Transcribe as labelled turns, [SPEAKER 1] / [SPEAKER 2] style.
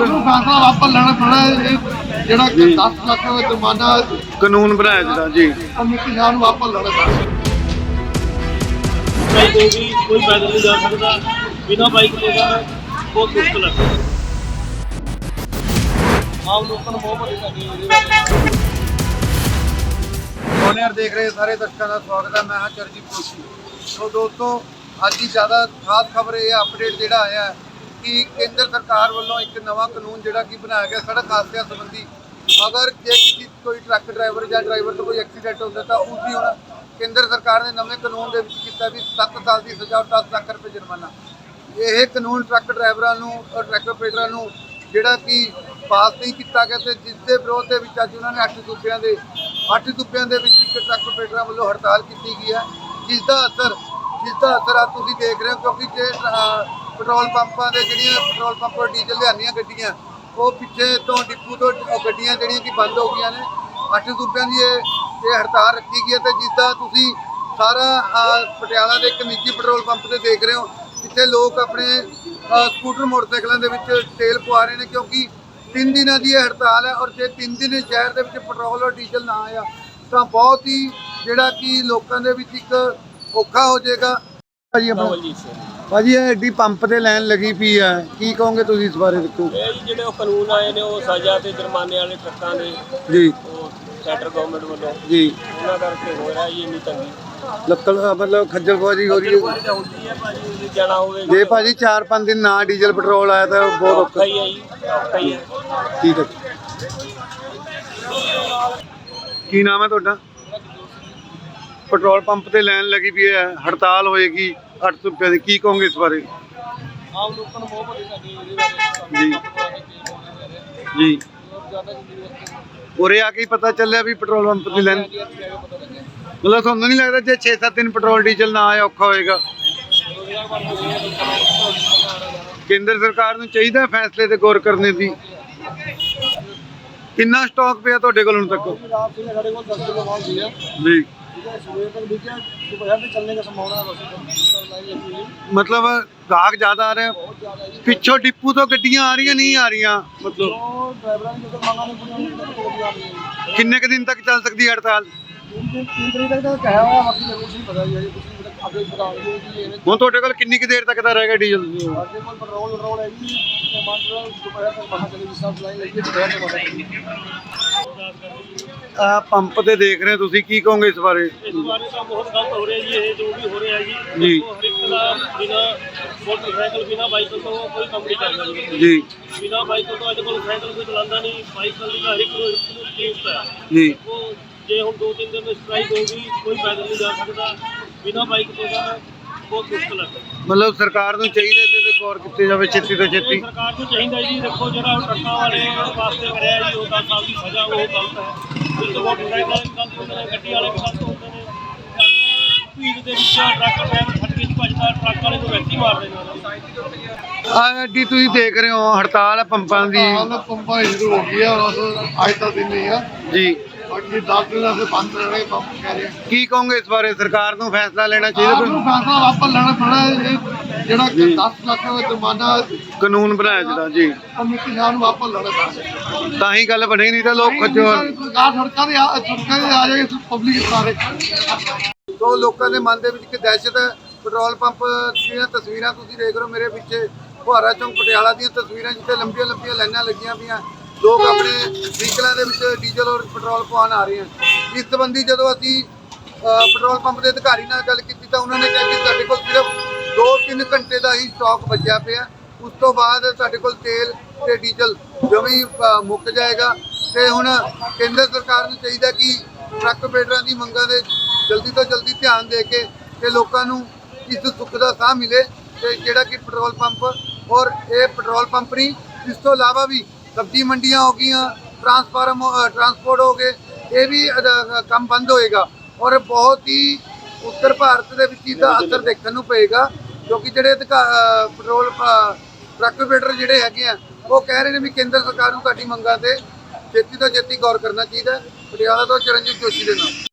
[SPEAKER 1] ਸਰਕਾਰ ਨੂੰ ਫੈਸਲਾ ਵਾਪਸ ਲੈਣਾ ਪੈਣਾ ਹੈ। ਇਹ ਜਿਹੜਾ ਕਿ 10 ਲੱਖ ਦਾ ਜੁਰਮਾਨਾ
[SPEAKER 2] ਕਾਨੂੰਨ ਬਣਾਇਆ ਜਿਹੜਾ ਜੀ।
[SPEAKER 1] ਕਮੇਟੀ ਸਾਹਿਬ ਨੂੰ ਵਾਪਸ ਲੈਣਾ ਪੈਣਾ
[SPEAKER 3] ਬਾਈਕ ਹੋਗੀ ਕੋਈ ਪੈਦਲ ਨਹੀਂ ਜਾ ਸਕਦਾ। ਬਿਨਾ ਬਾਈਕ ਤੋਂ ਜਾਣਾ ਬਹੁਤ ਮੁਸ਼ਕਲ ਹੈ। ਆਮ ਲੋਕਾਂ ਨੂੰ ਬਹੁਤ ਵੱਡੀ ਸਾਡੀ
[SPEAKER 1] ਸੋਨੀਅਰ ਦੇਖ ਰਹੇ ਸਾਰੇ ਦਰਸ਼ਕਾਂ ਦਾ ਸਵਾਗਤ ਹੈ। ਮੈਂ ਹਾਂ ਚਰਜੀਤ ਜੋਸ਼ੀ। ਸੋ ਦੋਸਤੋ ਅੱਜ ਦੀ ਜ਼ਿਆਦਾ ਖਾਸ ਖਬਰ ਇਹ ਅਪਡੇਟ ਜਿਹੜਾ ਆਇਆ ਹੈ ਕਿ ਕੇਂਦਰ ਸਰਕਾਰ ਵੱਲੋਂ ਇੱਕ ਨਵਾਂ ਕਾਨੂੰਨ ਜਿਹੜਾ ਕਿ ਬਣਾਇਆ ਗਿਆ ਸੜਕ ਹਾਦਸਿਆਂ ਸੰਬੰਧੀ। ਅਗਰ ਜੇ ਕਿਸੇ ਕੋਈ ਟਰੱਕ ਡਰਾਈਵਰ ਜਾਂ ਡਰਾਈਵਰ ਤੋਂ ਕੋਈ ਐਕਸੀਡੈਂਟ ਹੁੰਦਾ ਤਾਂ ਉਸ ਦੀ ਹੁਣ ਕੇਂਦਰ ਸਰਕਾਰ ਨੇ ਨਵੇਂ ਕਾਨੂੰਨ ਦੇ ਵਿੱਚ ਕੀਤਾ ਵੀ 7 ਸਾਲ ਦੀ ਸਜ਼ਾ ਔਰ 10 ਲੱਖ ਰੁਪਏ ਜੁਰਮਾਨਾ। ਇਹ ਕਾਨੂੰਨ ਟਰੱਕ ਡਰਾਈਵਰਾਂ ਨੂੰ ਔਰ ਟਰੱਕ ਆਪਰੇਟਰਾਂ ਨੂੰ ਜਿਹੜਾ ਕਿ ਪਾਸ ਨਹੀਂ ਕੀਤਾ ਗਿਆ ਤੇ ਜਿਸ ਦੇ ਵਿਰੋਧ ਦੇ ਵਿੱਚ ਅੱਜ ਉਹਨਾਂ ਨੇ 8 ਸੂਬਿਆਂ ਦੇ 8 ਸੂਬਿਆਂ ਦੇ ਵਿੱਚ ਇੱਕ ਟਰੱਕ ਆਪਰੇਟਰਾਂ ਵੱਲੋਂ ਹੜਤਾਲ ਕੀਤੀ ਗਈ ਹੈ। ਜਿਸ ਦਾ ਅਸਰ ਜਿਸ ਦਾ ਅਸਰ ਆ ਤੁਸੀਂ ਦੇਖ ਰਹੇ ਹੋ ਕਿਉਂਕਿ ਜੇ ਪੈਟਰੋਲ ਪੰਪਾਂ ਦੇ ਜਿਹੜੀਆਂ ਪੈਟਰੋਲ ਪੰਪ ਔਰ ਡੀਜ਼ਲ ਲਿਆਉਂਦੀਆਂ ਗੱਡੀਆਂ, ਉਹ ਪਿੱਛੇ ਤੋਂ ਡਿਪੂ ਤੋਂ ਗੱਡੀਆਂ ਜਿਹੜੀਆਂ ਕਿ ਬੰਦ ਹੋ ਗਈਆਂ ਨੇ। ਅੱਠ ਸੂਬਿਆਂ ਦੀ ਇਹ ਇਹ ਹੜਤਾਲ ਰੱਖੀ ਗਈ ਹੈ ਤੇ ਜਿੱਦਾਂ ਤੁਸੀਂ ਸਾਰਾ ਪਟਿਆਲਾ ਦੇ ਇੱਕ ਨਿੱਜੀ ਪੈਟਰੋਲ ਪੰਪ ਤੇ ਦੇਖ ਰਹੇ ਹੋ, ਜਿੱਥੇ ਲੋਕ ਆਪਣੇ ਸਕੂਟਰ ਮੋਟਰਸਾਈਕਲਾਂ ਦੇ ਵਿੱਚ ਤੇਲ ਪਵਾ ਰਹੇ ਨੇ ਕਿਉਂਕਿ ਤਿੰਨ ਦਿਨਾਂ ਦੀ ਇਹ ਹੜਤਾਲ ਹੈ ਔਰ ਜੇ ਤਿੰਨ ਦਿਨ ਸ਼ਹਿਰ ਦੇ ਵਿੱਚ ਪੈਟਰੋਲ ਔਰ ਡੀਜ਼ਲ ਨਾ ਆਇਆ, ਤਾਂ ਬਹੁਤ ਹੀ ਜਿਹੜਾ ਕਿ ਲੋਕਾਂ ਦੇ ਵਿੱਚ ਇੱਕ ਔਖਾ ਹੋ ਜਾਏਗਾ। ਭਾਜੀ ਆਪਣਾ
[SPEAKER 2] ਭਾਜੀ ਇਹ ਐਡੀ ਪੰਪ ਤੇ ਲਾਈਨ ਲੱਗੀ ਪਈ ਆ। ਕੀ ਕਹੋਗੇ ਤੁਸੀਂ ਇਸ ਬਾਰੇ ਦੇਖੋ
[SPEAKER 3] ਇਹ ਜੀ ਜਿਹੜੇ ਉਹ ਕਾਨੂੰਨ ਆਏ ਨੇ ਉਹ ਸਜ਼ਾ ਤੇ ਜੁਰਮਾਨੇ ਵਾਲੇ ਟਰੱਕਾਂ ਦੇ
[SPEAKER 2] ਜੀ।
[SPEAKER 3] ਉਹ ਸੈਂਟਰ ਗਵਰਨਮੈਂਟ ਵੱਲੋਂ।
[SPEAKER 2] ਜੀ।
[SPEAKER 3] ਉਹਨਾਂ ਕਰਕੇ ਹੋ ਰਿਹਾ ਜੀ ਇੰਨੀ ਤੰਗੀ।
[SPEAKER 2] ਲੱਕੜ ਮਤਲਬ ਖੱਜਲ ਖੁਆਰੀ ਹੋ ਰਹੀ ਹੈ।
[SPEAKER 3] ਕੋਈ ਤਾਂ ਹੁੰਦੀ ਹੈ ਭਾਜੀ ਉਹਦੇ ਜਾਣਾ ਹੋਵੇ
[SPEAKER 2] ਜੇ ਭਾਜੀ 4-5 ਦਿਨ ਨਾ ਡੀਜ਼ਲ ਪੈਟਰੋਲ ਆਇਆ ਤਾਂ ਬਹੁਤ
[SPEAKER 3] ਔਖਾ
[SPEAKER 2] ਔਖਾ
[SPEAKER 3] ਹੀ ਹੈ ਜੀ ਔਖਾ ਹੀ ਹੈ।
[SPEAKER 2] ਠੀਕ ਹੈ। ਕੀ ਨਾਮ ਹੈ ਤੁਹਾਡਾ? ਪੈਟਰੋਲ ਪੰਪ ਤੇ ਲਾਈਨ ਲੱਗੀ ਪਈ ਹੈ ਹੜਤਾਲ ਹੋਏਗੀ। ਰੁਪਏ ਦੀ। ਕੀ ਕਹੋਗੇ ਇਸ ਬਾਰੇ?
[SPEAKER 3] ਆਮ ਲੋਕਾਂ ਨੂੰ ਬਹੁਤ ਬੜੀ ਸਾਡੀ
[SPEAKER 2] ਜੀ। ਉਰੇ ਆ ਕੇ ਪਤਾ ਚੱਲਿਆ ਵੀ ਪੈਟਰੋਲ ਪੰਪ ਦੀ ਲਾਈਨ ਮਤਲਬ ਤੁਹਾਨੂੰ ਨਹੀਂ ਲੱਗਦਾ ਜੇ 6-7 ਦਿਨ ਪੈਟਰੋਲ ਡੀਜ਼ਲ ਨਾ ਆਇਆ ਔਖਾ ਹੋਏਗਾ? ਕੇਂਦਰ ਸਰਕਾਰ ਨੂੰ ਚਾਹੀਦਾ ਫੈਸਲੇ ਤੇ ਗੌਰ ਕਰਨੇ ਦੀ। ਕਿੰਨਾ ਸਟਾਕ ਪਿਆ ਤੁਹਾਡੇ ਕੋਲ ਹੁਣ ਤੱਕ? ਜੀ। ਮਤਲਬ ਗਾਹਕ ਜ਼ਿਆਦਾ ਆ ਰਿਹਾ ਪਿੱਛੋਂ ਡਿਪੂ ਤੋਂ ਗੱਡੀਆਂ ਆ ਰਹੀਆਂ ਨਹੀਂ ਆ ਰਹੀਆਂ? ਮਤਲਬ ਕਿੰਨੇ ਕ ਦਿਨ ਤੱਕ ਚੱਲ ਸਕਦੀ ਹੜਤਾਲ?
[SPEAKER 1] 3 ਤਰੀਕ ਤੱਕ ਤਾਂ ਕਹਿਆ ਹੋਇਆ ਬਾਕੀ ਜ਼ਰੂਰ ਸੀ ਪਤਾ ਜੀ ਕੁਝ ਨਹੀਂ ਅੱਗੇ ਸੁਧਾਰ ਹੋਈ ਜੀ ਇਹਨੇ
[SPEAKER 2] ਹੁਣ ਤੁਹਾਡੇ ਕੋਲ ਕਿੰਨੀ ਕੁ ਦੇਰ ਤੱਕ ਦਾ ਰਹੇਗਾ ਡੀਜ਼ਲ?
[SPEAKER 1] ਸਾਡੇ ਕੋਲ ਪੈਟਰੋਲ ਰੋਲ ਹੈ ਜੀ ਟਮਾਟਰ ਦੁਪਹਿਰ ਤੱਕ ਮਹਾਂ ਚਲੇ ਵਿਸਾਬ ਲਾਈ ਲਈ ਦੁਪਹਿਰ ਦੇ
[SPEAKER 2] ਆ ਪੰਪ ਤੇ ਦੇਖ ਰਹੇ ਹੋ ਤੁਸੀਂ ਕੀ ਕਹੋਗੇ ਇਸ ਬਾਰੇ?
[SPEAKER 3] ਇਸ ਬਾਰੇ ਤਾਂ ਬਹੁਤ ਗਲਤ ਹੋ ਰਿਹਾ ਜੀ ਇਹ ਜੋ ਵੀ ਹੋ ਰਿਹਾ ਜੀ
[SPEAKER 2] ਜੀ।
[SPEAKER 3] ਦੇਖੋ, ਹਰ ਇੱਕ ਦਾ ਬਿਨਾ ਮੋਟਰਸਾਈਕਲ ਬਿਨਾ ਬਾਈਕਲ ਤੋਂ ਕੋਈ ਕੰਮ ਨਹੀਂ ਕਰਦਾ ਜੀ।
[SPEAKER 2] ਜੀ।
[SPEAKER 3] ਬਿਨਾ ਬਾਈਕਲ ਤੋਂ ਅੱਜ ਕੋਲ ਸਾਈਕਲ ਕੋਈ ਚਲਾਉਂਦਾ ਨਹੀਂ ਬਾਈਕਲ ਦੀ ਤਾਂ ਹਰ ਇੱਕ ਨੂੰ ਇੱਕ ਨੂੰ ਕੀਮਤ ਹੈ।
[SPEAKER 2] ਜੀ।
[SPEAKER 3] ਉਹ ਜੇ ਹੁਣ ਦੋ ਤਿੰਨ ਦਿਨ ਸਟ੍ਰਾਈਕ ਹੋ ਗਈ ਕੋਈ ਪੈਦਲ ਨਹੀਂ ਜਾ ਸਕਦਾ।
[SPEAKER 2] ਮਤਲਬ ਸਰਕਾਰ ਨੂੰ ਚਾਹੀਦਾ ਇਹਦੇ ਤੇ ਗੌਰ ਕੀਤੀ ਜਾਵੇ ਛੇਤੀ ਤੋਂ ਛੇਤੀ।
[SPEAKER 3] ਸਰਕਾਰ ਨੂੰ ਚਾਹੀਦਾ ਜੀ ਦੇਖੋ ਜਿਹੜਾ ਉਹ ਵਾਲੇ ਵਾਸਤੇ ਕਰਿਆ ਜੀ ਉਹ 10 ਸਾਲ ਦੀ ਸਜ਼ਾ ਉਹ ਗਲਤ ਹੈ। ਇਸ ਤੋਂ ਬਾਅਦ ਡਰਾਈਵਰ ਵਾਲੇ ਵੀ ਗਲਤ ਨੇ ਗੱਡੀ ਵਾਲੇ ਵੀ ਗਲਤ ਹੁੰਦੇ ਨੇ। ਭੀੜ ਵਿੱਚ ਟਰੱਕ ਡਰਾਈਵਰ ਫਟ ਭੱਜਦਾ ਟਰੱਕ ਵਾਲੇ ਨੂੰ ਵੈਂਟੀ ਮਾਰਦੇ ਨੇ।
[SPEAKER 2] ਆ ਜੀ ਤੁਸੀਂ ਦੇਖ ਰਹੇ ਹੋ ਹੜਤਾਲ ਪੰਪਾਂ ਦੀ।
[SPEAKER 1] ਪੰਪਾਂ ਸ਼ੁਰੂ ਹੋ ਬਸ ਅੱਜ ਤੱਕ ਨਹੀਂ ਆ।
[SPEAKER 2] ਜੀ। ਕੀ ਕਹੋਗੇ ਇਸ ਬਾਰੇ? ਸਰਕਾਰ ਨੂੰ ਫੈਸਲਾ ਲੈਣਾ ਚਾਹੀਦਾ ਕੋਈ?
[SPEAKER 1] ਫੈਸਲਾ ਵਾਪਸ ਲੈਣਾ ਪੈਣਾ ਜਿਹੜਾ ਕਿ 10 ਲੱਖ ਦਾ ਜੁਰਮਾਨਾ
[SPEAKER 2] ਕਾਨੂੰਨ ਬਣਾਇਆ ਜਿਹੜਾ ਜੀ।
[SPEAKER 1] ਉਹਨੂੰ ਕਿਸਾਨ ਨੂੰ ਵਾਪਸ ਲੈਣਾ ਪੈਣਾ
[SPEAKER 2] ਤਾਂ ਹੀ ਗੱਲ ਬਣੀ ਨਹੀਂ ਤਾਂ ਲੋਕ ਖੱਜੋ
[SPEAKER 1] ਸਰਕਾਰ ਸੜਕਾਂ ਦੇ ਸੜਕਾਂ ਦੇ ਆ ਜਾਏ ਪਬਲਿਕ ਸਾਰੇ ਤੋਂ ਲੋਕਾਂ ਦੇ ਮਨ ਦੇ ਵਿੱਚ ਕਿ ਦਹਿਸ਼ਤ ਪੈਟਰੋਲ ਪੰਪ ਦੀਆਂ ਤਸਵੀਰਾਂ ਤੁਸੀਂ ਦੇਖ ਰਹੇ ਹੋ ਮੇਰੇ ਪਿੱਛੇ। ਫੁਹਾਰਾ ਚੌਂਕ ਪਟਿਆਲਾ ਦੀਆਂ ਤਸਵੀਰਾਂ ਜਿੱਥੇ ਲੰਬੀਆਂ ਲੰਬੀਆਂ ਲਾਈਨਾਂ ਲੱਗੀਆਂ ਪਈਆਂ। ਲੋਕ ਆਪਣੇ ਵਹੀਕਲਾਂ ਦੇ ਵਿੱਚ ਡੀਜ਼ਲ ਔਰ ਪੈਟਰੋਲ ਪਵਾਉਣ ਆ ਰਹੇ ਹਨ। ਇਸ ਸੰਬੰਧੀ ਜਦੋਂ ਅਸੀਂ ਪੈਟਰੋਲ ਪੰਪ ਦੇ ਅਧਿਕਾਰੀ ਨਾਲ ਗੱਲ ਕੀਤੀ ਤਾਂ ਉਹਨਾਂ ਨੇ ਕਿਹਾ ਕਿ ਸਾਡੇ ਕੋਲ ਸਿਰਫ 2-3 ਘੰਟੇ ਦਾ ਹੀ ਸਟਾਕ ਬਚਿਆ ਪਿਆ। ਉਸ ਤੋਂ ਬਾਅਦ ਸਾਡੇ ਕੋਲ ਤੇਲ ਤੇ ਡੀਜ਼ਲ ਜਮੇ ਮੁੱਕ ਜਾਏਗਾ। ਤੇ ਹੁਣ ਕੇਂਦਰ ਸਰਕਾਰ ਨੂੰ ਚਾਹੀਦਾ ਕਿ ਟਰੱਕ ਆਪਰੇਟਰਾਂ ਦੀ ਮੰਗਾਂ ਦੇ ਜਲਦੀ ਤੋਂ ਜਲਦੀ ਧਿਆਨ ਦੇ ਕੇ ਤੇ ਲੋਕਾਂ ਨੂੰ ਇਸ ਸੁੱਖ ਦਾ ਸਾਹ ਮਿਲੇ ਤੇ ਜਿਹੜਾ ਕਿ ਪੈਟਰੋਲ ਪੰਪ ਔਰ ਇਹ ਪੈਟਰੋਲ ਪੰਪ ਨਹੀਂ, ਇਸ ਤੋਂ ਇਲਾਵਾ ਵੀ ਸਬਜ਼ੀ ਮੰਡੀਆਂ ਹੋ ਗਈਆਂ ਟਰਾਂਸਫਾਰਮ ਟਰਾਂਸਪੋਰਟ ਹੋ ਗਏ ਇਹ ਵੀ ਕੰਮ ਬੰਦ ਹੋਏਗਾ ਔਰ ਬਹੁਤ ਹੀ ਉੱਤਰ ਭਾਰਤ ਦੇ ਵਿੱਚ ਇਹਦਾ ਅਸਰ ਦੇਖਣ ਨੂੰ ਪਏਗਾ ਕਿਉਂਕਿ ਜਿਹੜੇ ਪੈਟਰੋਲ ਟਰੱਕ ਆਪਰੇਟਰ ਜਿਹੜੇ ਹੈਗੇ ਆ ਉਹ ਕਹਿ ਰਹੇ ਨੇ ਵੀ ਕੇਂਦਰ ਸਰਕਾਰ ਨੂੰ ਸਾਡੀ ਮੰਗਾਂ ਤੇ ਛੇਤੀ ਤੋਂ ਛੇਤੀ ਗੌਰ ਕਰਨਾ ਚਾਹੀਦਾ। ਪਟਿਆਲਾ ਤੋਂ ਚਰਨਜੀਤ ਜੋਸ਼ੀ ਦੇ ਨਾਲ